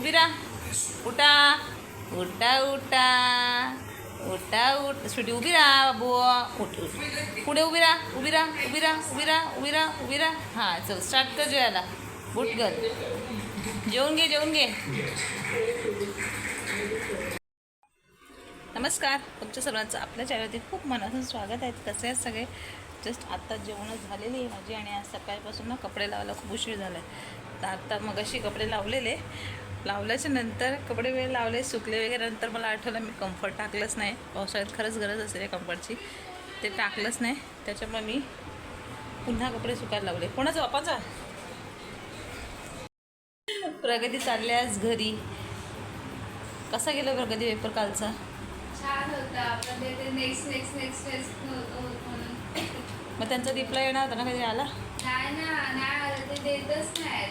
उभी राहा उठा. उठा उठा. उठा उठ. सुटी उभी राहा बुवा. उठ उठ. पुढे उभी राहा उभी राहा उभी राहा उभी राहा उभी राहा उभी राहा हां चल स्टार्ट कर जेवायला. उठ गर जेवून घे जेवून घे. नमस्कार. तुमच्या सर्वांचं आपल्या चॅनलवरती खूप मनापासून स्वागत आहे. कसे आहेत सगळे? जस्ट आत्ता जेवणच झालेली आहे माझी आणि आज सकाळपासून ना कपडे लावायला खूप उशीर झाला आहे तर आत्ता मगाशी कपडे लावलेले. लावल्याच्या नंतर कपडे वेळ लावले सुकले वगैरे नंतर मला आठवलं मी कम्फर्ट टाकलंच नाही. पावसाळ्यात खरंच गरज असेल कम्फर्टची ते टाकलंच नाही. त्याच्यामुळे मी पुन्हा कपडे सुकायला लावले. कोणाचा? बापाचा प्रगती चालली आज घरी. कसा गेला प्रगती पेपर कालचा? छान होता. पण ते ते नेक्स्ट नेक्स्ट नेक्स्ट नेक्स्ट नव्हतं होत म्हणून मग त्यांचा रिप्लाय येणार होता ना कधी आला? नाही ना नाही आलं ते देतच नाही.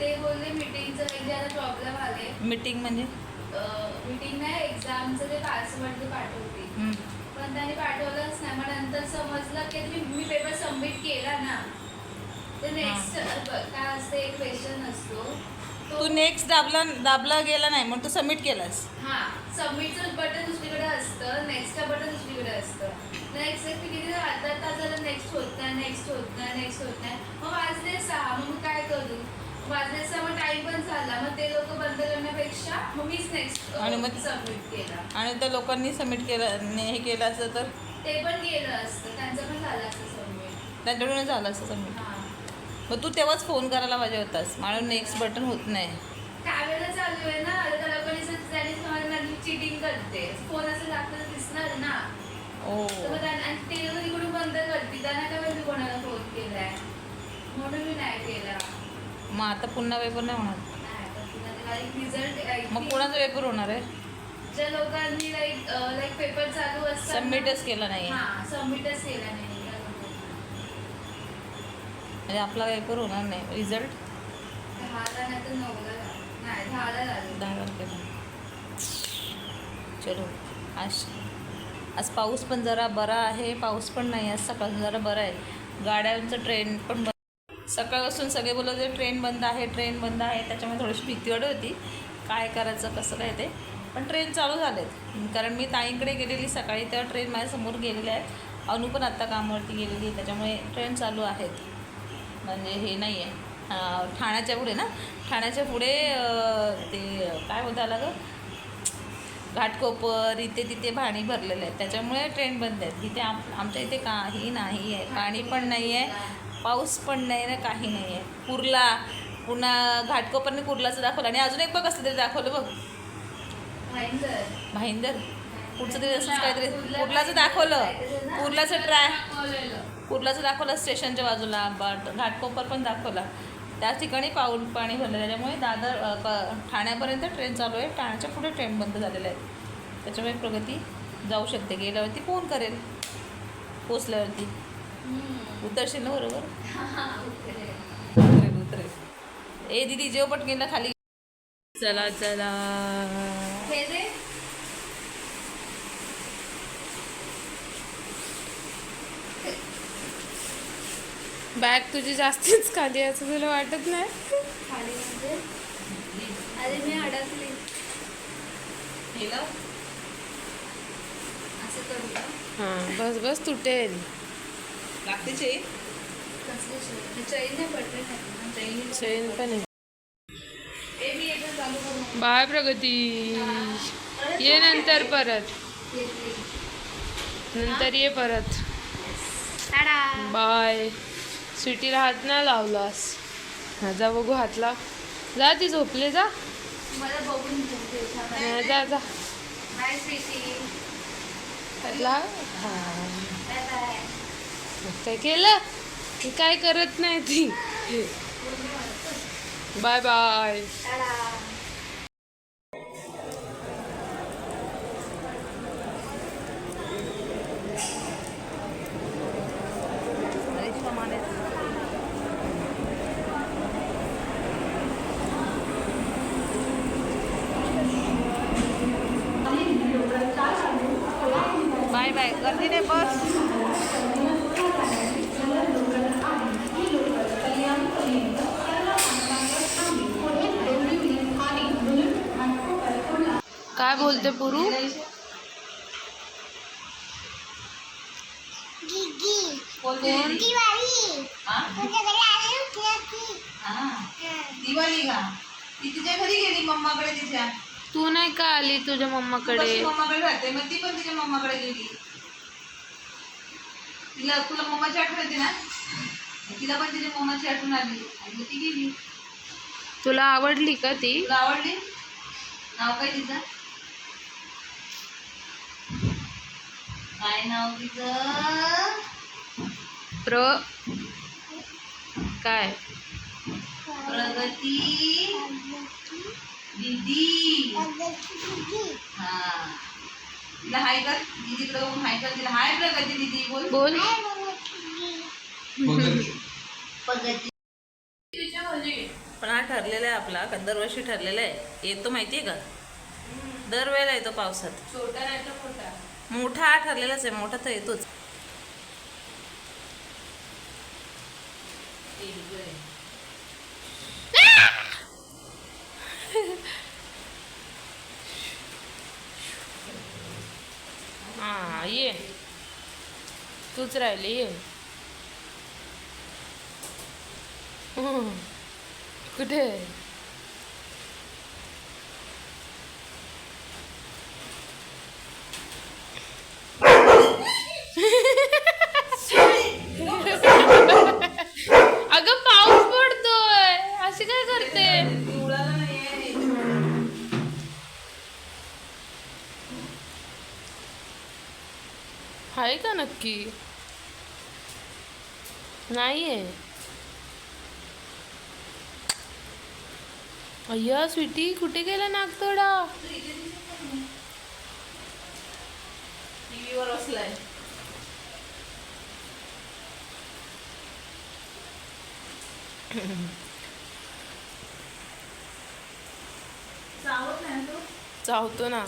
ते बोलले मीटिंगचं वगैरे आता प्रॉब्लेम आले. मीटिंग म्हणजे? मीटिंग नाही एक्झामचं ते पासवर्ड ते पाठवते. पण त्याने पाठवलंच नाही. मग नंतर समजलं की मी मी पेपर सबमिट केला ना ते नेक्स्ट काय असते एक क्वेश्चन असतो. तू नेक्स्ट दाबला दाबला गेला नाही मग तू सबमिट केलास. हा सबमिटचं बटन दुसरीकडे असतं नेक्स्टचं बटन दुसरीकडे असतं नेक्स्ट मी किती अर्धा तास झालं नेक्स्ट होत नाही नेक्स्ट होत नाही नेक्स्ट होत नाही. मग वाजले सहा मग मी काय करू? वाजले सहा मग टाईम पण झाला मग ते लोक बंद करण्यापेक्षा मग मीच नेक्स्ट आणि मग- सबमिट केला. आणि त्या लोकांनी सबमिट केलं ने- हे केलं असतं तर? ते पण गेलं असतं. त्यांचं पण झालं असतं सबमिट त्यांच्याकडून झालं असतं सबमिट हा. मग तू तेव्हाच फोन करायला पाहिजे होतास. मला नेक्स्ट बटन होत नाही. त्यावेळेला चालू आहे ना. आता त्यांनी चिटिंग करते. फोन असं लागतं दिसणार ना. तर आणि ते तिकडून बंद करतील त्यांना काय माहिती कोणाला फोन केलाय. म्हणून मी नाही केला. मग आता पुन्हा पेपर नाही होणार? result मग. कोणाचा पेपर होणार आहे? ज्या लोकांनी लाईक लाईक पेपर चालू असतात सबमिटच केला नाही हा सबमिटच केला नाही. म्हणजे आपला पेपर होणार नाही. रिझल्ट दहाला नाही तर नऊला झाला. नाही दहाला झालं. दहा चलो. आज आज पाऊस पण जरा बरा आहे. पाऊस पण नाही आज सकाळपासून जरा बरा आहे. गाड्यांचं ट्रेन पण बंद सकाळपासून सगळे बोलत होते ट्रेन बंद आहे ट्रेन बंद आहे. त्याच्यामुळे थोडीशी भीती वाटत होती. काय करायचं कसं काय ते. पण ट्रेन चालू झालेत. कारण मी ताईंकडे गेलेली सकाळी तेव्हा ट्रेन माझ्यासमोर गेलेल्या आहेत. अनु पण आत्ता कामावरती गेलेली त्याच्यामुळे ट्रेन चालू आहेत. म्हणजे हे नाही आहे. ठाण्याच्या पुढे ना? ठाण्याच्या पुढे ते काय बोलता आला गं? घाटकोपर इथे तिथे पाणी भरलेलं आहे. त्याच्यामुळे ट्रेन बंद आहेत. इथे आम आमच्या इथे काही नाही आहे. पाणी पण नाही आहे पाऊस पण नाही ना काही नाही आहे. कुर्ला पुन्हा घाटकोपरने कुर्लाचं दाखवलं. आणि अजून एक बघ असं तरी दाखवलं बघ. भाईंदर. कुठचं पुढचं तरी असंच काहीतरी. कुर्लाचं दाखवलं. कुर्लाचं ट्राय कुर्लाचं दाखवलं स्टेशनच्या बाजूला. बट घाटकोपर पण दाखवला. त्याच ठिकाणी पाऊल पाणी भरलं त्याच्यामुळे दादर क- ठाण्यापर्यंत ट्रेन चालू आहे. ठाण्याच्या पुढे ट्रेन बंद झालेल्या आहेत. त्याच्यामुळे प्रगती जाऊ शकते. गेल्यावरती फोन करेल. पोचल्यावरती. उतरशील ना बरोबर? उतरेल. उतरेल ए दिदी जेव पटकेन ना खाली. चला चला. बॅग तुझी जास्तीच खाली असं तुला वाटत नाही? खाली म्हणजे? अरे मी अडकली. गेलं? असं करू का? हां बस बस तुटेल. लागते चेन नाही पण आहे. बाय प्रगती ये नंतर परत. नंतर ये परत. टाटा. बाय स्वीटीला हात नाही लावलास. हा जा बघू हात लाव जा ती झोपले जा. मला बघून जा जा. बाय स्वीटी हात लाव हा. बाय बाय मग काय केलं. ती काय करत नाही ती. Bye bye tata. Reshma Mane bye bye गर्दी नाही बस काय बोलते पुरू? दिवाळी. का? ती तिच्या घरी गेली मम्माकडे तिच्या. तू नाही का आली तुझ्या मम्माकडे? मम्माकडे राहते? मग ती पण तिच्या मम्माकडे गेली. तिला तुला मम्माची आठवण येते ना? तिला पण तिच्या मम्माची आठवण आली. आणि ती गेली. तुला आवडली का ती? तुला आवडली? नाव काय तिचं? काय नाव तिचं प्र काय? प्रगती. दीदी. हा. तिला हाय कर. दीदीकडे बघून हाय कर. तिला हाय प्रगती दीदी. बोल. बोल. प्रगती. पण हा ठरलेला आहे आपला. का दरवर्षी ठरलेला आहे. येतो माहिती आहे का? दरवेळेला येतो पावसात. छोटा नाही तर मोठा मोठा ठरलेलाच आहे मोठा तर येतोच. हा ये. तूच राहिली ये. कुठे? कुठे अगं पाऊस पडतोय अशी काय करते आहे का नक्की. नाहीये. अय्या स्वीटी कुठे गेला नागतोडा? टीव्हीवर नाही तो चावतो ना.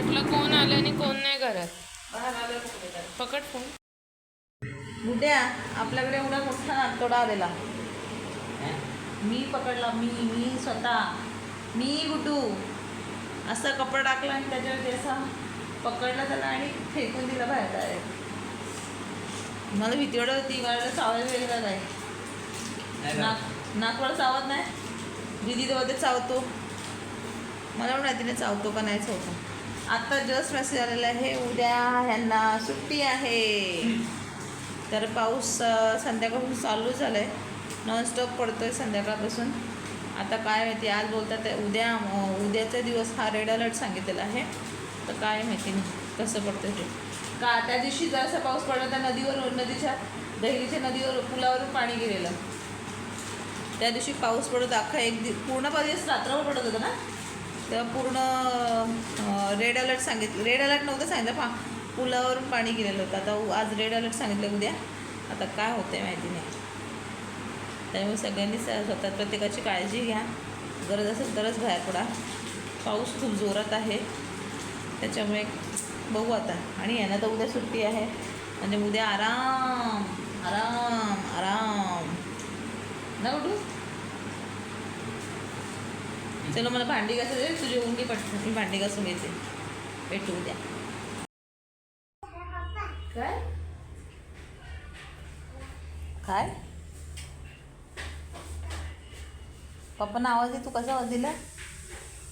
वाटलं कोण आलं आणि कोण नाही घरात. पकड फोन बुड्या आपल्याकडे एवढा मोठा नागतोडा आलेला. मी पकडला मी मी स्वतः. मी गुटू असा कपडा टाकला आणि त्याच्यावरती असा पकडला त्याला आणि फेकून दिला बाहेर direct. मला भीती वाटत होती मला चावायला वेगळा काय नाक नाकवर चावत नाही? दिदी ते चावतो मला पण माहिती नाही चावतो का नाही चावतो आत्ता जस्ट मेसेज आलेला आहे. उद्या ह्यांना सुट्टी आहे. तर पाऊस संध्याकाळपासून चालू झाला आहे नॉनस्टॉप पडतो आहे संध्याकाळपासून. आता काय माहिती आज बोलतात उद्या उद्याचा दिवस हा रेड अलर्ट सांगितलेला आहे. तर काय माहिती नाही कसं पडतं ते. का त्या दिवशी जरासा पाऊस पडला त्या नदीवर नदीच्या दहिलीच्या नदीवर पुलावरून पाणी गेलेलं. त्या दिवशी पाऊस पडत अख्खा एक दि पूर्ण दिवस रात्रभर पडत होता ना? तेव्हा पूर्ण रेड अलर्ट सांगितलं रेड अलर्ट नव्हतं सांगितलं पा पुलावरून पाणी गेलेलं होतं. आता उ- आज रेड अलर्ट सांगितलं उद्या. आता काय होतं माहिती नाही. त्यामुळे सगळ्यांनी स- स्वतः प्रत्येकाची काळजी घ्या. गरज असेल तरच बाहेर पडा. पाऊस खूप जोरात आहे. त्याच्यामुळे बघू आता. आणि यांना तर उद्या सुट्टी आहे. म्हणजे उद्या आराम आराम आराम. ना उठू चलो मला भांडी घासू दे तुझी उंगी पट मी भांडी घासून घेते भेटू उद्या. काय? काय? पप्पांना आवाज आहे तू कसा आवाज दिला?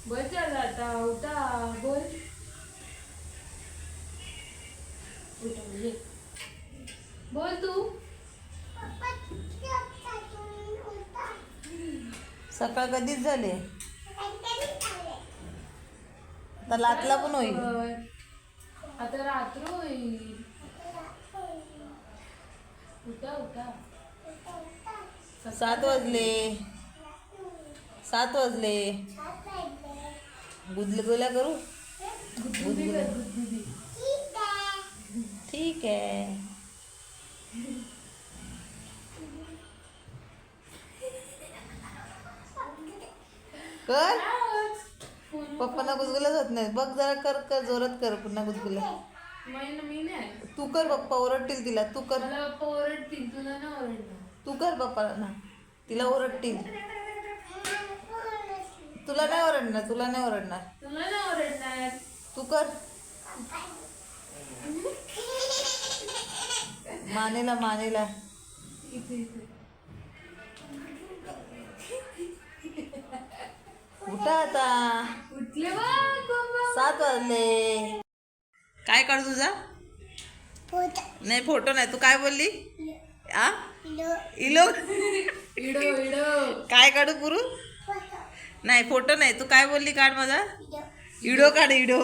बस झालं आता उठा बोल. उठा ये. बोल तू. सकाळ कधीच झाले? आता लातला पण होईल. आता रात्र होईल. उठा उठा. सात वाजले. सात वाजले. गुदगुल्या करू? ठीक आहे. कर. पप्पांना गुदगुल्याच होत नाही बघ जरा कर कर जोरात कर पुन्हा मी नाही. तू कर पप्पा ओरडतील तिला. तू कर. पप्पा ओरडतील तुला ना ओरडणार. तू कर पप्पाला ना तिला ओरडतील. तुला नाही ओरडणार तुला नाही ओरडणार. तुला ना ओरडणार. तू कर. मानेला मानेला. इथे इथे. उठा आता. उठले. सात वाजले. काय काढ तुझा? नाही फोटो नाही. तू काय बोलली? आ? इलो. इडो इडो. काय काढू पुरू? नाही फोटो नाही. तू काय बोलली काढ माझा? व्हिडिओ काढ व्हिडिओ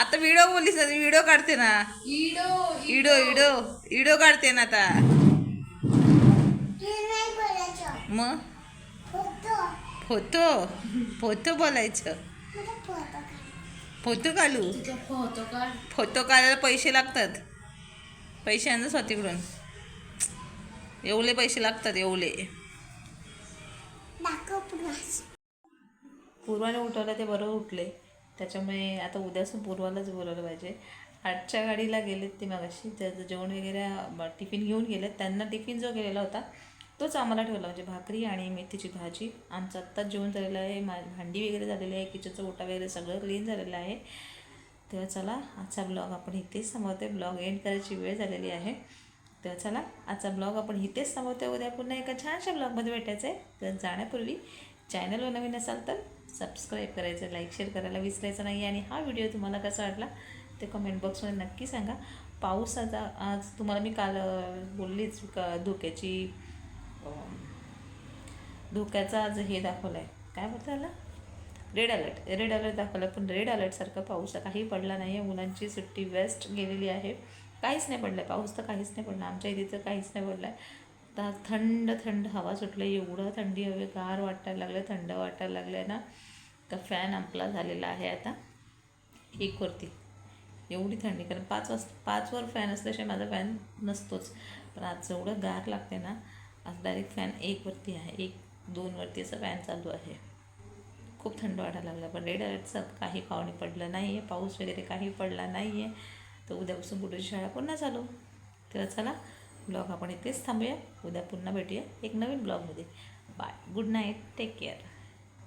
आता व्हिडिओ बोललीस ना व्हिडिओ काढते ना. इडो व्हिडिओ व्हिडिओ काढते ना आता. मग? फोटो फोटो बोलायचं. फोटो काढ. फोटो काढायला पैसे लागतात. पैसे आणजा स्वतःकडून. एवढे पैसे लागतात एवढे. पूर्वाने उठवलं ते बरोबर उठले. त्याच्यामुळे आता उद्यासून पूर्वालाच बोलावलं पाहिजे. आठच्या गाडीला गेलेत ते मगाशी. त्याचं जेवण वगैरे टिफिन घेऊन गेलेत. त्यांना टिफिन जो गेलेला होता तोच आम्हाला ठेवला म्हणजे भाकरी आणि मेथीची भाजी. आमचं आत्ताच जेवण झालेलं आहे मा भांडी वगैरे झालेली आहे किचनचं ओटा वगैरे सगळं क्लीन झालेलं आहे. तेव्हा चला आजचा ब्लॉग आपण इथेच थांबवते ब्लॉग एंड करायची वेळ झालेली आहे. तर चला आजचा ब्लॉग आपण इथेच थांबवते उद्या पुन्हा एका छानशा ब्लॉगमध्ये भेटायचं आहे तर जाण्यापूर्वी चॅनलवर नवीन असाल तर सबस्क्राईब करायचं लाईक शेअर करायला विसरायचं नाही. आणि हा व्हिडिओ तुम्हाला कसा वाटला ते कमेंट बॉक्समध्ये नक्की सांगा. पावसाचा आज तुम्हाला मी काल बोललीच का धोक्याची हो. धोक्याचा आज हे दाखवलं आहे काय बोलतं त्याला रेड अलर्ट रेड अलर्ट दाखवलं पण रेड अलर्टसारखा पाऊस काही पडला नाही आहे मुलांची सुट्टी वेस्ट गेलेली आहे. काहीच नाही पडलं आहे पाऊस तर काहीच नाही पडला आमच्या इथे तर काहीच नाही पडलं आहे आता थंड थंड हवा सुटली एवढं थंडी हवे. गार वाटायला लागलं थंड वाटायला लागलं आहे ना. का फॅन आपला झालेला आहे आता. एकवरती एवढी थंडी. कारण पाच वाज पाचवर फॅन असल्याशिवाय माझा फॅन नसतोच. पण आज एवढं गार लागते ना. आज डायरेक्ट फॅन एकवरती आहे एक दोनवरती असं फॅन चालू आहे. खूप थंड वाटायला लागलं पण रेड अलर्टचं काही पावणे पडलं नाही आहे पाऊस वगैरे काही पडला नाही आहे तर उद्यापासून पुढची शाळा पुन्हा चालू. तर चला ब्लॉग आपण इथेच थांबूया. उद्या पुन्हा भेटूया एक नवीन ब्लॉगमध्ये bye good night take care